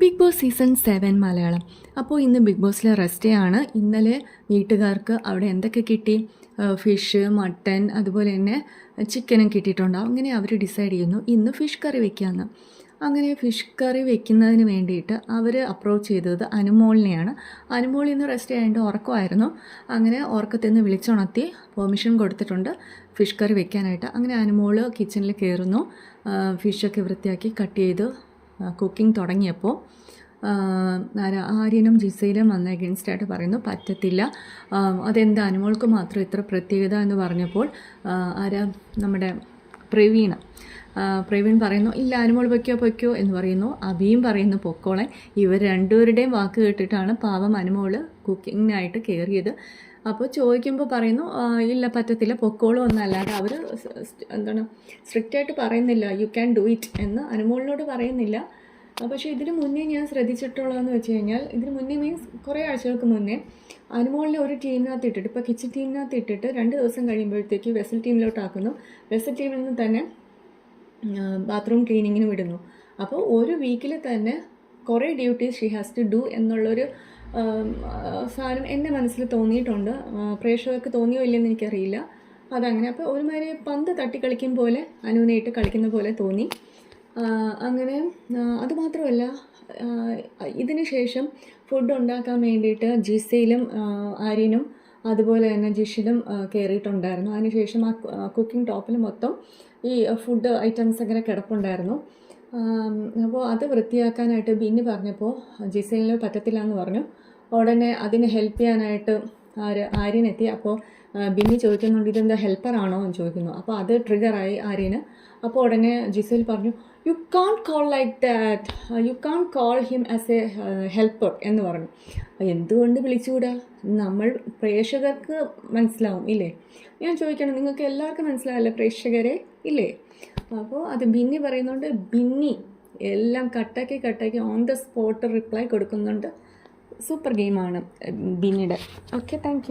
Bigg Boss season seven Malayalam. അപ്പോൾ ഇന്ന് big ബോസിലെ rest ആണ്. ഇന്നലെ വീട്ടുകാർക്ക് അവിടെ എന്തൊക്കെ കിട്ടി? ഫിഷ് മട്ടൻ അതുപോലെ തന്നെ ചിക്കനും കിട്ടിയിട്ടുണ്ടാവും അങ്ങനെ അവർ ഡിസൈഡ് ചെയ്യുന്നു ഇന്ന് ഫിഷ് കറി വെക്കാമെന്ന് അങ്ങനെ ഫിഷ് കറി വെക്കുന്നതിന് വേണ്ടിയിട്ട് അവർ അപ്രോച്ച് ചെയ്തത് അനുമോളിനെയാണ്. അനുമോൾ ഇന്ന് റെസ്റ്റ് ചെയ്യേണ്ട ഉറക്കമായിരുന്നു. അങ്ങനെ ഉറക്കത്തിൽ നിന്ന് വിളിച്ചുണർത്തി പെർമിഷൻ കൊടുത്തിട്ടുണ്ട് ഫിഷ് കറി വെക്കാനായിട്ട്. അങ്ങനെ അനുമോൾ കിച്ചണിൽ കയറുന്നു. ഫിഷൊക്കെ വൃത്തിയാക്കി കട്ട് ചെയ്ത്. കുക്കിംഗ് തുടങ്ങിയപ്പോൾ ആര്യനും ജിസയിലും വന്ന against ആയിട്ട് പറയുന്നു പറ്റത്തില്ല. അതെന്താ അനുമോൾക്ക് മാത്രം ഇത്ര പ്രത്യേകത എന്ന് പറഞ്ഞപ്പോൾ ആരാ നമ്മുടെ പ്രവീണ. പ്രവീൺ പറയുന്നു ഇല്ല അനുമോൾ പൊയ്ക്കോ പൊയ്ക്കോ എന്ന് പറയുന്നു. അബിയും പറയുന്നു പൊക്കോളെ. ഇവർ രണ്ടുപേരുടെയും വാക്ക് കേട്ടിട്ടാണ് പാവം അനുമോൾ കുക്കിങ്ങിനായിട്ട് കയറിയത് അപ്പോൾ ചോദിക്കുമ്പോൾ പറയുന്നു ഇല്ല പറ്റത്തില്ല പൊക്കോളും എന്നല്ലാതെ അവർ എന്താണ് സ്ട്രിക്റ്റ് ആയിട്ട് പറയുന്നില്ല യു ക്യാൻ ഡു ഇറ്റ് എന്ന് അനുമോളിനോട് പറയുന്നില്ല. പക്ഷേ ഇതിന് മുന്നേ ഞാൻ ശ്രദ്ധിച്ചിട്ടുള്ളതെന്ന് വെച്ച് കഴിഞ്ഞാൽ ഇതിന് മുന്നേ മീൻസ് കുറേ ആഴ്ചകൾക്ക് മുന്നേ അനുമോളിനെ ഒരു ടീമിനകത്ത് ഇട്ടിട്ട് ഇപ്പോൾ കിച്ചൺ ടീമിനകത്ത് ഇട്ടിട്ട് രണ്ട് ദിവസം കഴിയുമ്പോഴത്തേക്ക് വെസൽ ടീമിലോട്ടാക്കുന്നു വെസൽ ടീമിൽ നിന്ന് തന്നെ ബാത്റൂം ക്ലീനിങ്ങിന് വിടുന്നു. അപ്പോൾ ഒരു വീക്കിൽ തന്നെ കുറേ duties she has to do എന്നുള്ളൊരു സാധനം എന്റെ മനസ്സിൽ തോന്നിയിട്ടുണ്ട്. പ്രേക്ഷകർക്ക് തോന്നിയോ ഇല്ലെന്ന് എനിക്കറിയില്ല. അതങ്ങനെ. അപ്പോൾ ഒരുമാതിരി പന്ത് തട്ടി കളിക്കും പോലെ അനുവിനായിട്ട് കളിക്കുന്ന പോലെ തോന്നി. അങ്ങനെ അതുമാത്രമല്ല ഇതിന് ശേഷം ഫുഡ് ഉണ്ടാക്കാൻ വേണ്ടിയിട്ട് ജിസയിലും ആര്യനും അതുപോലെ തന്നെ ജിഷിലും കയറിയിട്ടുണ്ടായിരുന്നു അതിനുശേഷം ആ കുക്കിംഗ് ടോപ്പിൽ മൊത്തം ഈ ഫുഡ് ഐറ്റംസ് അങ്ങനെ കിടപ്പുണ്ടായിരുന്നു. അപ്പോൾ അത് വൃത്തിയാക്കാനായിട്ട് ബിന്നി പറഞ്ഞപ്പോൾ ജിസൈലിന് പറ്റത്തില്ല എന്ന് പറഞ്ഞു. ഉടനെ അതിന് ഹെൽപ്പ് ചെയ്യാനായിട്ട് ആര് ആര്യനെത്തി. അപ്പോൾ ബിന്നി ചോദിക്കുന്നുണ്ട് ഇതെന്താ ഹെൽപ്പറാണോ എന്ന് ചോദിക്കുന്നു. അപ്പോൾ അത് ട്രിഗറായി ആര്യന്. അപ്പോൾ ഉടനെ ജിസൈൽ പറഞ്ഞു you can call like that you can call him as a helper എന്ന് പറഞ്ഞു. എന്തുകൊണ്ട് വിളിച്ചുകൂടാ? നമ്മൾ പ്രേക്ഷകർക്ക് മനസ്സിലാവും ഇല്ലേ? ഞാൻ ചോദിക്കണം നിങ്ങൾക്ക് എല്ലാവർക്കും മനസ്സിലാവില്ല പ്രേക്ഷകരെ? ഇല്ലേ? അപ്പോൾ അത് ബിന്നി പറയുന്നുണ്ട് ബിന്നി എല്ലാം കട്ടാക്കി കട്ടാക്കി ഓൺ ദ സ്പോട്ട് റിപ്ലൈ കൊടുക്കുന്നുണ്ട്. സൂപ്പർ ഗെയിമാണ് ബിന്നിയുടെ. Okay thank